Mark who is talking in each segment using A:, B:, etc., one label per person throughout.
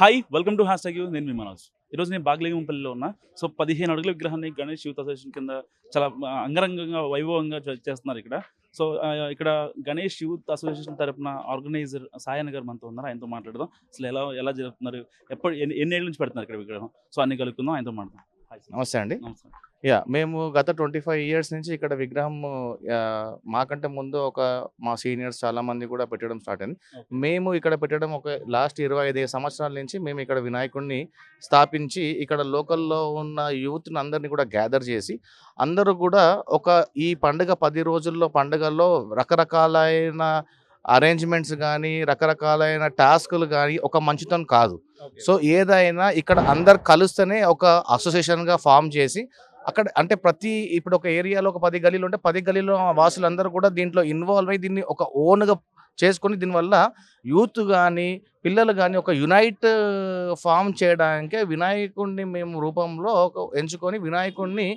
A: Hi welcome to hash tag you నేను మీ మనోజ్. ఈరోజు నేను బాగ్లింగంపల్లిలో ఉన్నా. సో పదిహేను అడుగుల విగ్రహాన్ని గణేష్ యూత్ అసోసియేషన్ కింద చాలా అంగరంగంగా వైభవంగా చేస్తున్నారు ఇక్కడ. సో ఇక్కడ గణేష్ యూత్ అసోసియేషన్ తరపున ఆర్గనైజర్ సాయన్ గారు మనతో ఉన్నారు. ఆయనతో మాట్లాడదాం. అసలు ఎలా ఎలా జరుగుతున్నారు ఎప్పుడు ఎన్ని ఎన్ని ఏళ్ళ నుంచి పెడుతున్నారు ఇక్కడ విగ్రహం? సో అన్ని కలుపుకుందాం. ఆయనతో మాట్లాడదాం.
B: నమస్తే అండి. యా మేము గత ట్వంటీ ఫైవ్ ఇయర్స్ నుంచి ఇక్కడ విగ్రహం మాకంటే ముందు ఒక మా సీనియర్స్ చాలా మంది కూడా పెట్టడం స్టార్ట్ అయింది. మేము ఇక్కడ పెట్టడం ఒక లాస్ట్ ఇరవై ఐదు సంవత్సరాల నుంచి మేము ఇక్కడ వినాయకుడిని స్థాపించి ఇక్కడ లోకల్లో ఉన్న యూత్ని అందరినీ కూడా గ్యాదర్ చేసి అందరూ కూడా ఒక ఈ పండుగ పది రోజుల్లో పండుగల్లో రకరకాలైన అరేంజ్మెంట్స్ కానీ రకరకాలైన టాస్కులు కానీ ఒక మంచితనం కాదు. సో ఏదైనా ఇక్కడ అందరు కలిస్తేనే ఒక అసోసియేషన్గా ఫామ్ చేసి అక్కడ అంటే ప్రతి ఇప్పుడు ఒక ఏరియాలో ఒక పది గలీలు ఉంటే పది గలీలో వాసులందరూ కూడా దీంట్లో ఇన్వాల్వ్ అయ్యి దీన్ని ఒక ఓన్గా చేసుకొని దీనివల్ల యూత్ కానీ పిల్లలు కానీ ఒక యునైట్ ఫామ్ చేయడానికి వినాయకుడిని మేము రూపంలో ఒక ఎంచుకొని వినాయకుడిని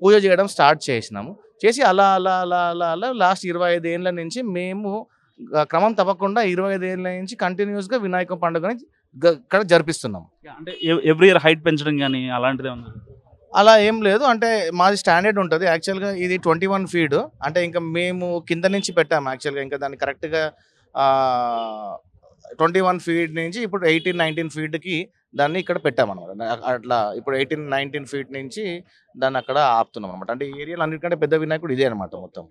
B: పూజ చేయడం స్టార్ట్ చేసినాము. చేసి అలా అలా అలా అలా అలా లాస్ట్ ఇరవై ఐదు ఏళ్ళ నుంచి మేము క్రమం తప్పకుండా ఇరవై ఐదు ఏళ్ళ నుంచి కంటిన్యూస్గా వినాయక పండుగని ఇక్కడ జరిపిస్తున్నాం.
A: అంటే ఎవ్రీ ఇయర్ హైట్ పెంచడం కానీ అలాంటిదే ఉంది?
B: అలా ఏం లేదు. అంటే మాది స్టాండర్డ్ ఉంటుంది. యాక్చువల్గా ఇది ట్వంటీ వన్ ఫీడ్. అంటే ఇంకా మేము కింద నుంచి పెట్టాము యాక్చువల్గా. ఇంకా దాన్ని కరెక్ట్గా ట్వంటీ వన్ ఫీట్ నుంచి ఇప్పుడు ఎయిటీన్ నైన్టీన్ ఫీట్కి దాన్ని ఇక్కడ పెట్టామన్నమాట. అట్లా ఇప్పుడు ఎయిటీన్ నైన్టీన్ ఫీట్ నుంచి దాన్ని అక్కడ ఆపుతున్నాం అనమాట అంటే ఈ ఏరియాలో అన్నిటికంటే పెద్ద వినాయకుడు ఇదే అనమాట మొత్తం.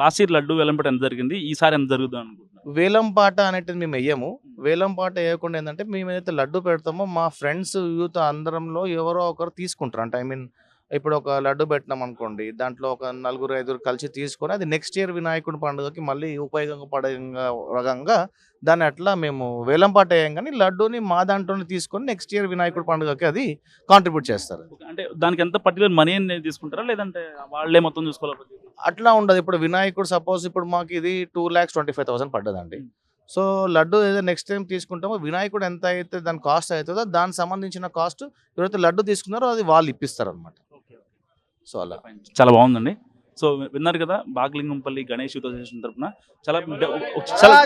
A: లాస్ట్ ఇయర్ లడ్డు వెల్లంపేట ఎంత జరిగింది? ఈసారి ఎంత జరుగుతుంది అనుకుంటున్నాను
B: వేలం పాట అనేది మేము వెయ్యము వేలం పాట వేయకుండా ఏంటంటే మేము ఏదైతే లడ్డు పెడతామో మా ఫ్రెండ్స్ యూత్ అందరంలో ఎవరో ఒకరు తీసుకుంటారు. అంటే ఐ మీన్ ఇప్పుడు ఒక లడ్డు పెట్టినాం అనుకోండి దాంట్లో ఒక నలుగురు ఐదుగురు కలిసి తీసుకొని అది నెక్స్ట్ ఇయర్ వినాయకుడి పండుగకి మళ్ళీ ఉపయోగపడంగా రకంగా దాన్ని అట్లా మేము వేలం పాట వేయం కానీ లడ్డూని మా దాంట్లోనే తీసుకొని నెక్స్ట్ ఇయర్ వినాయకుడి పండుగకి అది కాంట్రిబ్యూట్ చేస్తారు.
A: అంటే దానికి ఎంత పర్టికులర్ మనీ తీసుకుంటారా? లేదంటే వాళ్ళే మొత్తం చూసుకోవాలి
B: అట్లా ఉండదు. ఇప్పుడు వినాయకుడు సపోజ్ ఇప్పుడు మాకు ఇది two lakhs twenty five thousand పడ్డదండి. So laddu ఏదో నెక్స్ట్ టైం తీసుకుంటామో వినాయకుడు ఎంత అయితే దాని కాస్ట్ అవుతుందో దానికి సంబంధించిన కాస్ట్ ఎవరైతే లడ్డు తీసుకున్నారో అది వాళ్ళు ఇప్పిస్తారు అనమాట సో అలా.
A: చాలా బాగుందండి. సో విన్నారు కదా బాగ్లింగంపల్లి గణేష్ అసోసియేషన్ తరపున చాలా చాలా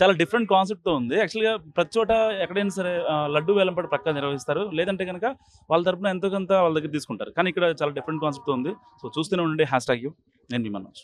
A: చాలా డిఫరెంట్ కాన్సెప్ట్తో ఉంది. యాక్చువల్గా ప్రతి చోట ఎక్కడైనా సరే లడ్డు వేలంపాటు ప్రక్క నిర్వహిస్తారు. లేదంటే కనుక వాళ్ళ తరపున ఎంతో కొంత వాళ్ళ దగ్గర తీసుకుంటారు. కానీ ఇక్కడ చాలా డిఫరెంట్ కాన్సెప్ట్తో ఉంది. సో చూస్తూనే ఉండండి. Hash tag you. నేను మీ మనోజ్.